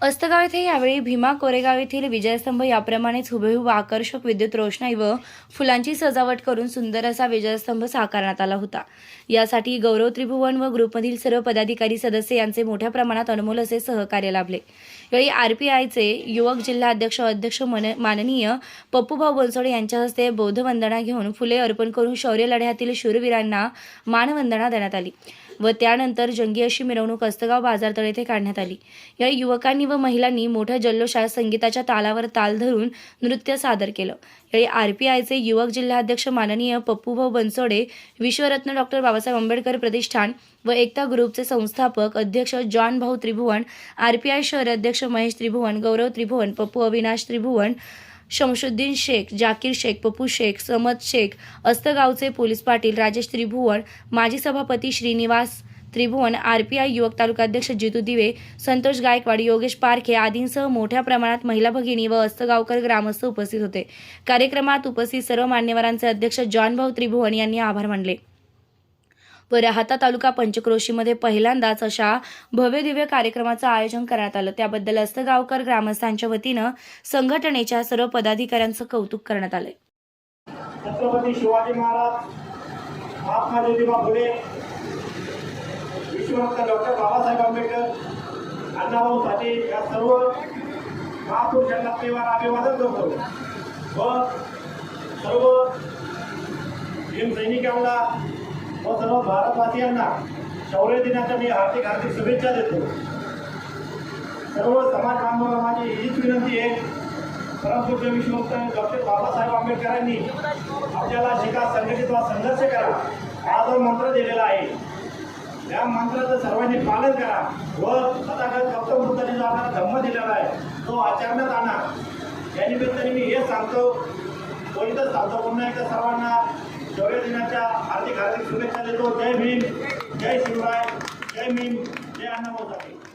अस्तगाव येथे यावेळी भीमा कोरेगाव येथील विजयस्तंभ याप्रमाणेच हुबेहूब आकर्षक विद्युत रोषणाई व फुलांची सजावट करून सुंदर असा विजयस्तंभ साकारण्यात आला होता. यासाठी गौरव त्रिभुवन व ग्रुपमधील सर्व पदाधिकारी सदस्य यांचे मोठ्या प्रमाणात अनमोल असे सहकार्य लाभले. यावेळी आरपीआयचे युवक जिल्हा अध्यक्ष अध्यक्ष मन माननीय पप्पूभाऊ बनसोडे यांच्या हस्ते बौद्धवंदना घेऊन फुले अर्पण करून शौर्य लढ्यातील शूरवीरांना मानवंदना देण्यात आली. व त्यानंतर जंगी अशी मिरवणूक अस्तगाव बाजारतळ येथे काढण्यात आली. या युवकांनी व महिलांनी मोठ्या जल्लोषात संगीताच्या तालावर ताल धरून नृत्य सादर केलं. यावेळी आरपीआयचे युवक जिल्हाध्यक्ष माननीय पप्पूभाऊ बनसोडे विश्वरत्न डॉक्टर बाबासाहेब आंबेडकर प्रतिष्ठान व एकता ग्रुपचे संस्थापक अध्यक्ष जॉन भाऊ त्रिभुवन आरपीआय शहर अध्यक्ष महेश त्रिभुवन गौरव त्रिभुवन पप्पू अविनाश त्रिभुवन शमशुद्दीन शेख जाकीर शेख पप्पू शेख समद शेख अस्तगावचे पोलीस पाटील राजेश त्रिभुवन माजी सभापती श्रीनिवास त्रिभुवन आरपीआय युवक तालुकाध्यक्ष जितू दिवे संतोष गायकवाड योगेश पारखे आदींसह मोठ्या प्रमाणात महिला भगिनी व अस्तगावकर ग्रामस्थ उपस्थित होते. कार्यक्रमात उपस्थित सर्व मान्यवरांचे अध्यक्ष जॉन भाऊ त्रिभुवन यांनी आभार मानले. व राहता तालुका पंचक्रोशीमध्ये पहिल्यांदाच अशा भव्य दिव्य कार्यक्रमाचं आयोजन करण्यात आलं. त्याबद्दल अस्तगावकर ग्रामस्थांच्या वतीनं संघटनेच्या सर्व पदाधिकाऱ्यांचं कौतुक करण्यात आलं छत्रपती शिवाजी महाराज महात्मा ज्योतिबा फुले विश्वरत्न डॉक्टर बाबासाहेब आंबेडकर अण्णाभाऊ साठे या सर्व महापुरुषांना तेव्हा अभिवादन करतो. व सर्व भीम सैनिकांना व सर्व भारतवासियांना शौर्य दिनाच्या मी हार्दिक हार्दिक शुभेच्छा देतो. सर्व समाज बांधवांना माझी हीच विनंती आहे. परमपूज्य विष्णुक्त डॉक्टर बाबासाहेब आंबेडकरांनी आपल्याला शिका संघटित वा संघर्ष करा हा जो मंत्र दिलेला आहे. त्या मंत्राचं सर्वांनी पालन करा. व तथागत गौतम बुद्धाने जो आपल्याला धम्म दिलेला आहे तो आचरणात आणा. या निमित्ताने मी हे सांगतो. तो इथं सांगतो पुन्हा एकदा सर्वांना हार्दिक शुभेच्छा देतो. जय भीम. जय शिवराय. जय भीम. जय अण्णाभाऊ साठे.